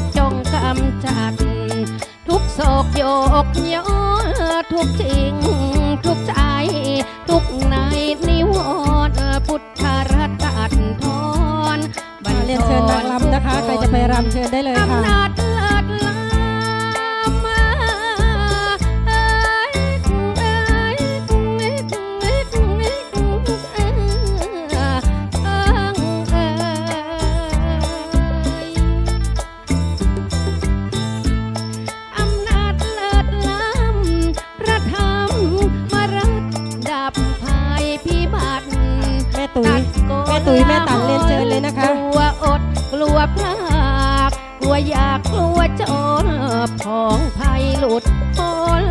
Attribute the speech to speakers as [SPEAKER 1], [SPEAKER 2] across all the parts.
[SPEAKER 1] ดจงกำจัด ทุกโศกโยกยอทุกจริง ทุกใจ ทุกในนิวรณ์พุทธรัตน์ทอนบัน
[SPEAKER 2] เรียนเชิญนางรำนะคะ ใครจะไปรำเชิญได้เลยค่ะ
[SPEAKER 1] ตุ๋
[SPEAKER 2] ยแม่ตันเรียนเชิญเลยนะคะ
[SPEAKER 1] กลัวอดกลัวพลากกลัวอยากกลัวจนผองภัยหลุดพ้น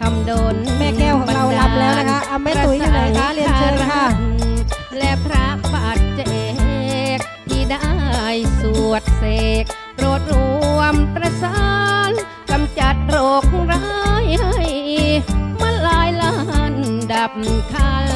[SPEAKER 1] ทำโดน
[SPEAKER 2] แม่แก้วของเรารำแล้วนะคะเอาแม่ตุ๋ยอยู่ไหนคะเรียนเชิญค่ะ
[SPEAKER 1] และพระปัจเจกที่ได้สวดเสกโปรดรวมประสานกำจัดโรคร้ายให้มาลายลานดับคัน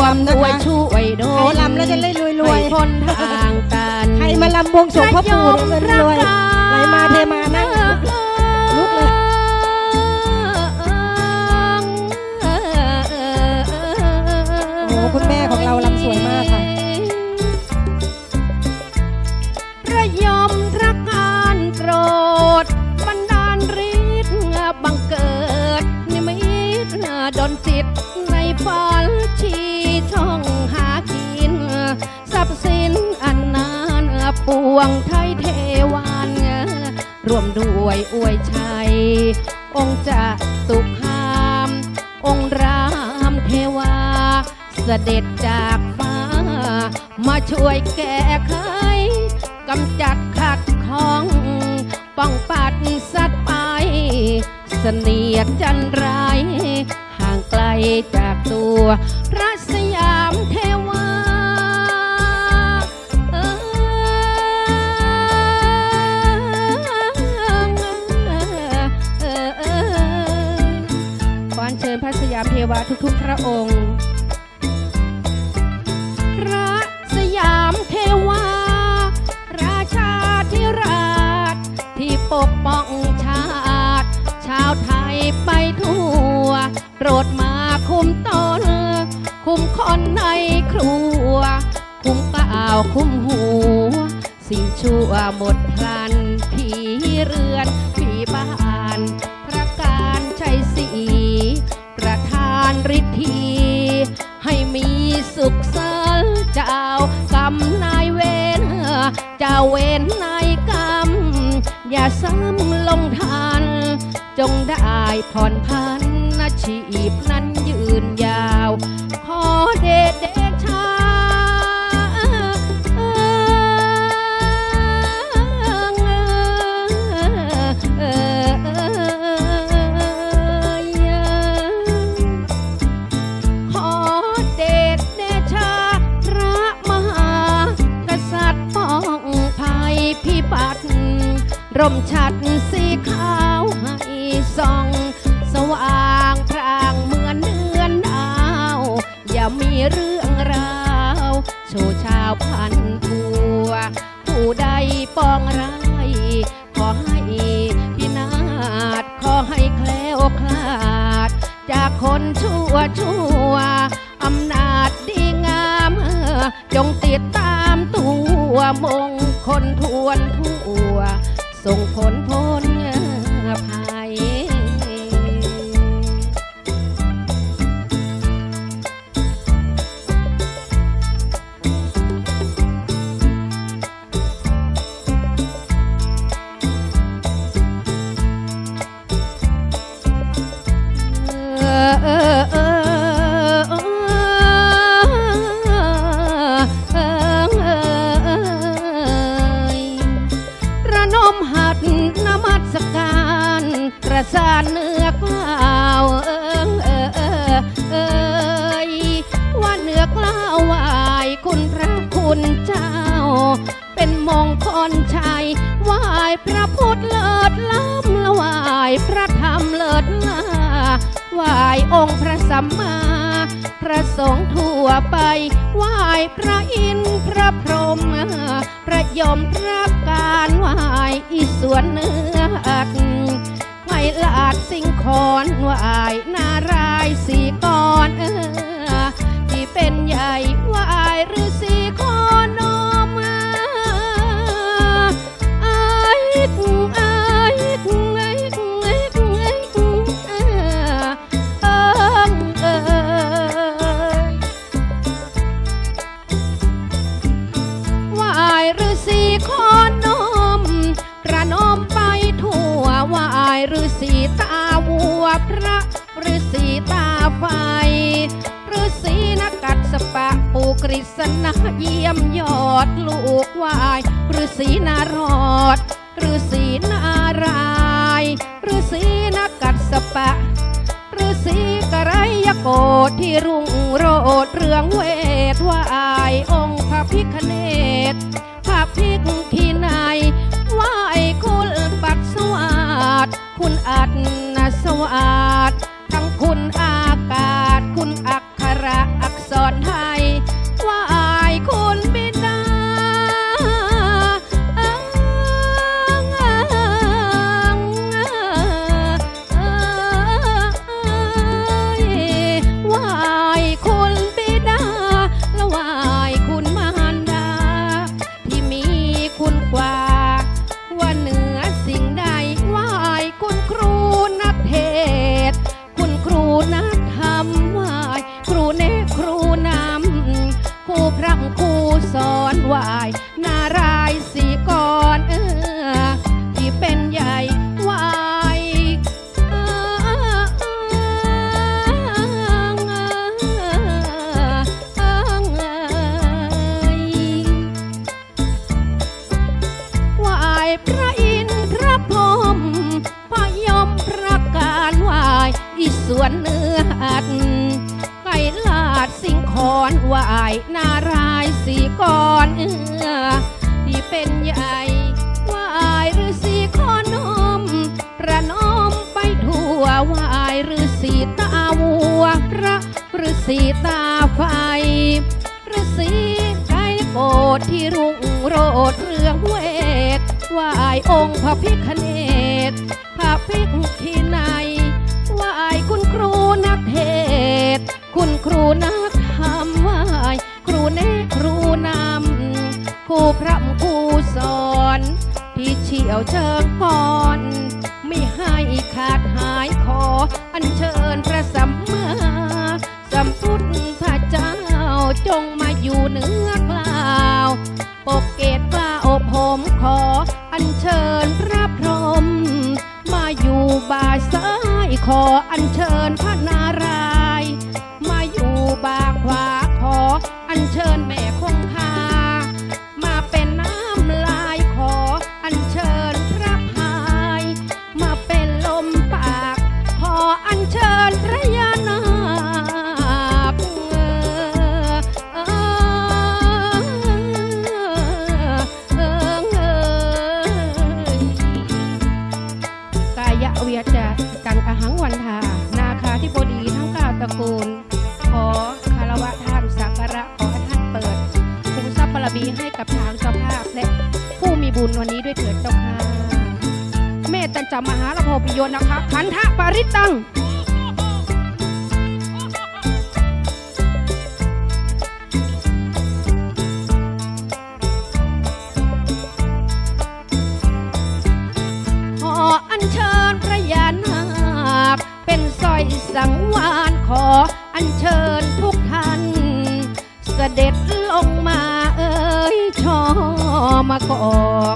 [SPEAKER 1] วมรำนะ
[SPEAKER 2] คะ
[SPEAKER 1] ด้วยช่วยโด
[SPEAKER 2] ใคร
[SPEAKER 1] น
[SPEAKER 2] รำแล้วจะได้รวย
[SPEAKER 1] ให้พ้นทางกัน
[SPEAKER 2] ๆใครมาลำบวงสรวงพ่อปู่เดี๋ยวเงินรวยไหลมา
[SPEAKER 1] ปวงไทยเทวันรวมด้วยอวยชัย องค์จะตุคาม องค์รามเทวา เสด็จจากฟ้า มาช่วยแก้ไขกำจัดขัดข้อง ป้องปัดสัตว์ไป เสนียดจันไร ห่างไกลจากตัวพระามเทวาทุกๆพระองค์ พระสยามเทวา ราชาธิราช ที่ปกป้องชาติ ชาวไทยไปทั่ว โปรดมาคุมตน คุมคนในครัว คุมก้าวคุมหัว สิ่งชั่วหมดพลันผีเรือนผีบ้า ฤทธีให้มีสุขสันต์เจ้ากรรมนายเวรเจ้าเวรนายกรรม อย่าซ้ำลงทันจงได้ผ่อนพันนาชีพนั้นยืนยาว ขอเดชเดชา ร่มชัดสีขาวให้ส่อง สว่างพรางเหมือนเดือนดาว อย่ามีเรื่องราวโชว์ชาวพันทัว ผู้ใดปองร้ายขอให้พินาศขอให้แคล้วคลาด จากคนชั่วชั่วอำนาจดีงามจงติดตามตัวมงคลทวนทั ส่งผลพ้ สานเนื้อเกล้าเอิเออเออยว่าเนื้อเกล้าววายคุณพระคุณเจ้า เป็นมงคลชัยวายพระพุทธเลิศล้ำละวายพระธรรมเลิศลาวายองค์พระสัมมาพระสงฆ์ทั่วไปไหวพระอินทร์พระพรหมพระยมพระการไหว้อิสวนเนื้ออัด เอื้าจสิ่งคอนว่าอายนารายสีก่อนเออที่เป็นใหญ่ว่าอายหรือสี ฤษณะเยี่ยมยอดลูกวายฤาษีนารอดฤาษีนารายฤาษีนักกัดสปะฤาษีกระไรยโกที่รุ่งโรดเรืองเวทวายองค์พระพิคเนต อนวาย นารายสีกรเออที่เป็นใหญ่วายไหวายพระอินทร์พระพรหมพระยมพระการไหวายอีสวนเนื้ออัดไก่ลา ดสิงคอนไหวายนารายสีกรเอื้ออที่เป็นใหญ่ไหวายฤาษีขอนมประนมไปทั่วไหวายฤาษีตาวัวพระฤาษีตาไฟฤาษีไก่โกฏที่รุ่งโรดเรืองเวทไหวายองค์พระพิคเนตพระพิกที่ไหนไหวายคุณครูนักเทศคุณครูนัก พระครูสอนที่เฉียวเชิงก่อนไม่ให้ขาดหายขอ อัญเชิญพระสัมมาสัมพุทธเจ้าจงมาอยู่เหนือกล่าวปกเกตกล้าอบผมขอ อัญเชิญพระพรหมมาอยู่บ่าซ้ายขออัญเชิญพระนาราย มาอยู่บ่าขวาขออัญเชิญ ยะเวียจะกังอหังวันทานาคาธิบดีทั้งเก้าตระกูล ขอคารวะท่านสักการะขอให้ท่านเปิดคุมทรัพย์บารมีให้กับทางเจ้าภาพและผู้มีบุญวันนี้ด้วยเถิดเจ้าค่ะเมตตัญจมหาลโภพิโยนะคะขันธปริตัง เชิญทุกท่านเสด็จลงมาเอ่ยช่อมากอ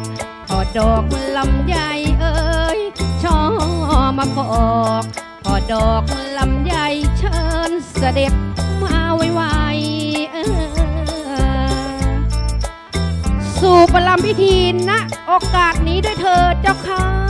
[SPEAKER 1] กขอดอกลำไยเอ่ยช่อมากอกขอดอกลำไยเชิญเสด็จมาไวๆเออสู่ประลำพิธีณโอกาสนี้ด้วยเถิดเจ้าค่ะ